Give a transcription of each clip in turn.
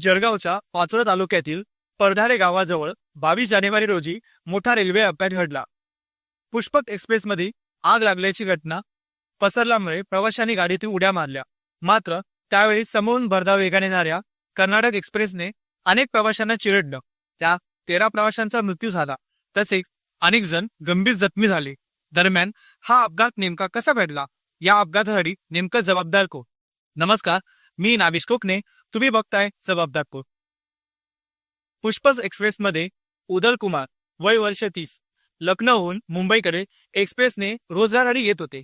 जळगावच्या पाचोरा तालुक्यातील परधारे गावाजवळ बावीस जानेवारी रोजी मोठा रेल्वे अपघात घडला. पुष्पक एक्सप्रेसमध्ये आग लागल्याची घटना पसरल्यामुळे प्रवाशांनी गाडीतून उड्या मारल्या. मात्र त्यावेळी समोरून भरधाव वेगाने येणाऱ्या कर्नाटक एक्सप्रेसने अनेक प्रवाशांना चिरडलं. त्या तेरा प्रवाशांचा मृत्यू झाला. तसेच अनेक जण गंभीर जखमी झाले. दरम्यान हा अपघात नेमका कसा घडला? या अपघातासाठी नेमकं जबाबदार को नमस्कार. मी नाविश कोकणे तुम्ही बघताय जबाबदार कोण पुष्पज एक्सप्रेसमध्ये उदल कुमार वय वर्ष तीस लखनौहून मुंबईकडे एक्सप्रेसने रोजगारासाठी येत होते.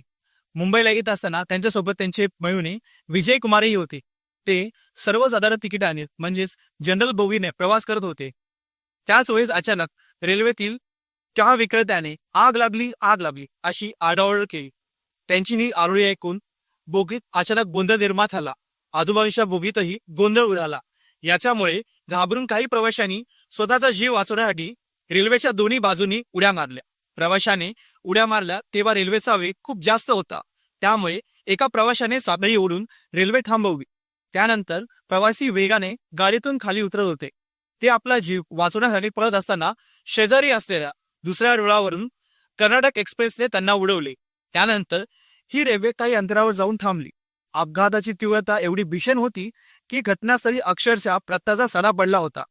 मुंबईला येत असताना त्यांच्यासोबत त्यांचे मिळूने विजय कुमारही होते. ते सर्वसाधारण तिकिटाने म्हणजेच जनरल बोगीने प्रवास करत होते. त्याच वेळेस अचानक रेल्वेतील चहा विक्रेत्याने आग लागली आग लागली अशी आरडाओरड केली. त्यांची ही आरोळी ऐकून बोगीत अचानक गोंधळ निर्माण झाला. आजूबाजूच्या बोगीतही गोंधळ उडाला. याच्यामुळे घाबरून काही प्रवाशांनी स्वतःचा जीव वाचवण्यासाठी रेल्वेच्या दोन्ही बाजूनी उड्या मारल्या. प्रवाशाने उड्या मारल्या तेव्हा रेल्वेचा वेग खूप जास्त होता. त्यामुळे एका प्रवाशाने साधही ओढून रेल्वे थांबवली. त्यानंतर प्रवासी वेगाने गाडीतून खाली उतरत होते. ते आपला जीव वाचवण्यासाठी पळत असताना शेजारी असलेल्या दुसऱ्या रुळावरून कर्नाटक एक्सप्रेसने त्यांना उडवले. त्यानंतर ही रेल्वे काही अंतरावर जाऊन थांबली. अपघाताची तीव्रता एवढी भीषण होती की घटनास्थळी अक्षरशः प्रत्याचा सडा पडला होता.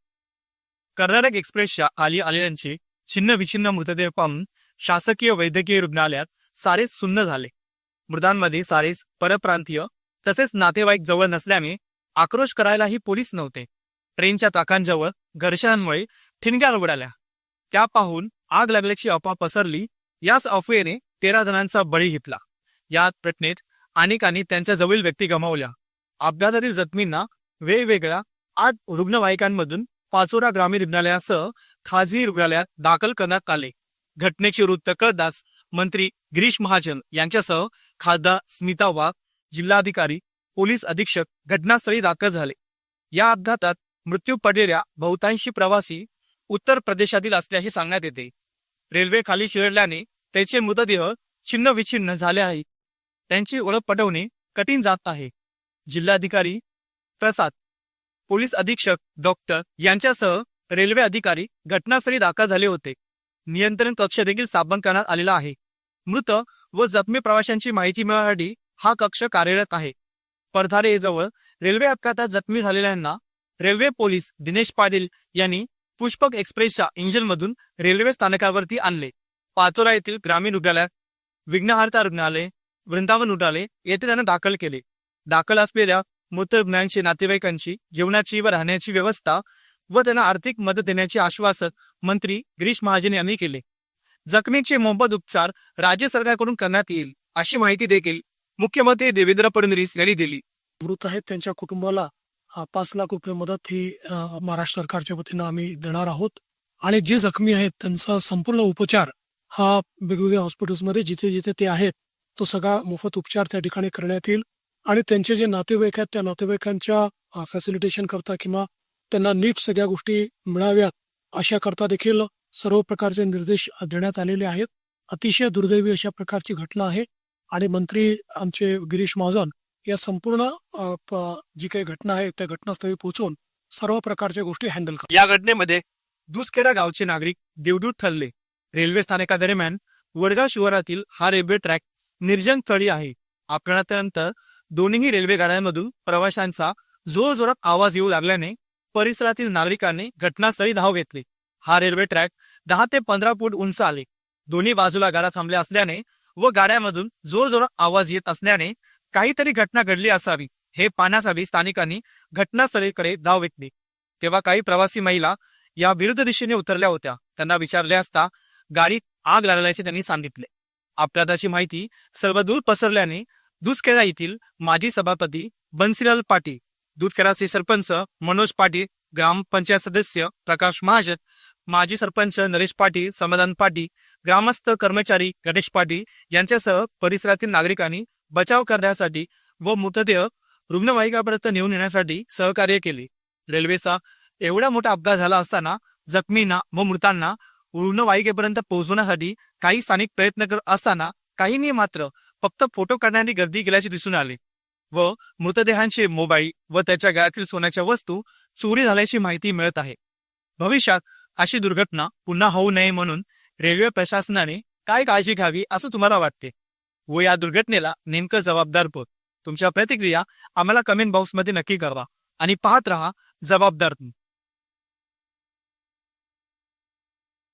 कर्नाटक एक्सप्रेसच्या आली आलेल्यांचे छिन्न विछिन्न मृतदेह पाहून शासकीय वैद्यकीय रुग्णालयात सारेच सुन्न झाले. मृतांमध्ये सारेच परप्रांतीय तसेच नातेवाईक जवळ नसल्याने आक्रोश करायलाही पोलीस नव्हते. ट्रेनच्या चाकांजवळ घर्षणांमुळे ठिणग्या उडाल्या. त्या पाहून आग लागल्याची अफवा पसरली. याच अफवेने तेरा जणांचा बळी घेतला. या घटनेत अनेकांनी त्यांच्या जवळील व्यक्ती गमावल्या. अपघातातील जखमींना वेगवेगळ्या आठ रुग्णवाहिकांमधून पाचोरा ग्रामीण रुग्णालयासह खाजगी रुग्णालयात दाखल करण्यात आले. घटनेची वृत्त कळताच मंत्री गिरीश महाजन यांच्यासह खासदार स्मिता वाघ जिल्हाधिकारी पोलीस अधीक्षक घटनास्थळी दाखल झाले. या अपघातात मृत्यू पडलेल्या बहुतांशी प्रवासी उत्तर प्रदेशातील असल्याचे सांगण्यात येते. रेल्वे खाली शिरल्याने त्याचे मृतदेह छिन्न विछिन्न झाले आहे. त्यांची ओळख पटवणे कठीण जात आहे. जिल्हाधिकारी प्रसाद पोलीस अधीक्षक डॉक्टर यांच्यासह रेल्वे अधिकारी घटनास्थळी दाखल झाले होते. नियंत्रण कक्ष देखील स्थापन करण्यात आलेला आहे. मृत व जखमी प्रवाशांची माहिती मिळवण्यासाठी हा कक्ष कार्यरत आहे. परधारे जवळ रेल्वे अपघातात जखमी झालेल्यांना रेल्वे पोलीस दिनेश पाटील यांनी पुष्पक एक्सप्रेसच्या इंजिनमधून रेल्वे स्थानकावरती आणले. पाचोरा येथील ग्रामीण रुग्णालयात विघ्नहार्ता रुग्णालय वृंदावन उडाले. येथे त्यांना दाखल केले. दाखल असलेल्या मृतज्ञांशी नातेवाईकांची जेवणाची व राहण्याची व्यवस्था व त्यांना आर्थिक मदत देण्याचे आश्वासन मंत्री गिरीश महाजन यांनी केले. जखमींचे मोफत उपचार राज्य सरकारकडून करण्यात येईल अशी माहिती देखील मुख्यमंत्री देवेंद्र फडणवीस यांनी दिली. मृत आहेत त्यांच्या कुटुंबाला. पाच लाख रुपये मदत ही महाराष्ट्र सरकारच्या वतीनं आम्ही देणार आहोत. आणि जे जखमी आहेत त्यांचा संपूर्ण उपचार हा वेगवेगळ्या हॉस्पिटल्समध्ये जिथे जिथे ते आहेत तो सगळा मोफत उपचार त्या ठिकाणी करण्यात येईल. आणि त्यांचे जे नातेवाईक आहेत त्या नातेवाईकांच्या फॅसिलिटेशन करता किंवा त्यांना नीट सगळ्या गोष्टी मिळाव्यात अशा करता देखील सर्व प्रकारचे निर्देश देण्यात आलेले आहेत. अतिशय दुर्दैवी अशा प्रकारची घटना आहे. आणि मंत्री आमचे गिरीश महाजन या संपूर्ण जी काही घटना आहे त्या घटनास्थळी पोहोचून सर्व प्रकारच्या गोष्टी हँडल कर या घटनेमध्ये दुसखेडा गावचे नागरिक देवदूत ठरले रेल्वे स्थानकादरम्यान वडगाव शिवारातील हा रेल्वे ट्रॅक निर्जन स्थळी आहे. अपघातानंतर दोन्ही रेल्वे गाड्यांमधून प्रवाशांचा जोरजोरात आवाज येऊ लागल्याने परिसरातील नागरिकांनी घटनास्थळी धाव घेतली. हा रेल्वे ट्रॅक दहा ते पंधरा फूट उंच आले दोन्ही बाजूला गाड्या थांबल्या असल्याने व गाड्यामधून जोरजोरात आवाज येत असल्याने काहीतरी घटना घडली असावी हे पाहण्यासाठी स्थानिकांनी घटनास्थळीकडे धाव घेतली. तेव्हा काही प्रवासी महिला या विरुद्ध दिशेने उतरल्या होत्या. त्यांना विचारले असता गाडीत आग लागल्याचे त्यांनी सांगितले. अपघाताची माहिती सर्वदूर पसरल्याने दुसखेडा येथील माजी सभापती बन्सीलाल पाटील दूधखेडाचे सरपंच मनोज पाटील ग्रामपंचायत सदस्य प्रकाश महाजन माजी सरपंच नरेश पाटील समाधान पाटील ग्रामस्थ कर्मचारी गणेश पाटील यांच्यासह परिसरातील नागरिकांनी बचाव करण्यासाठी व मृतदेह रुग्णवाहिकापर्यंत नेऊन येण्यासाठी सहकार्य केले. रेल्वेचा एवढा मोठा अपघात झाला असताना जखमींना व मृतांना रुग्णवाहिकेपर्यंत पोहोचवण्यासाठी काही स्थानिक प्रयत्न करत असताना काहींनी मात्र फक्त फोटो काढण्याने गर्दी केल्याचे दिसून आले व मृतदेहांचे मोबाईल व त्याच्या गळ्यातील सोन्याच्या वस्तू चोरी झाल्याची माहिती मिळत आहे. भविष्यात अशी दुर्घटना पुन्हा होऊ नये म्हणून रेल्वे प्रशासनाने काय काळजी घ्यावी असं तुम्हाला वाटते? व या दुर्घटनेला नेमकं जबाबदार पोत तुमच्या प्रतिक्रिया आम्हाला कमेंट बॉक्समध्ये नक्की करा आणि पाहत रहा जबाबदार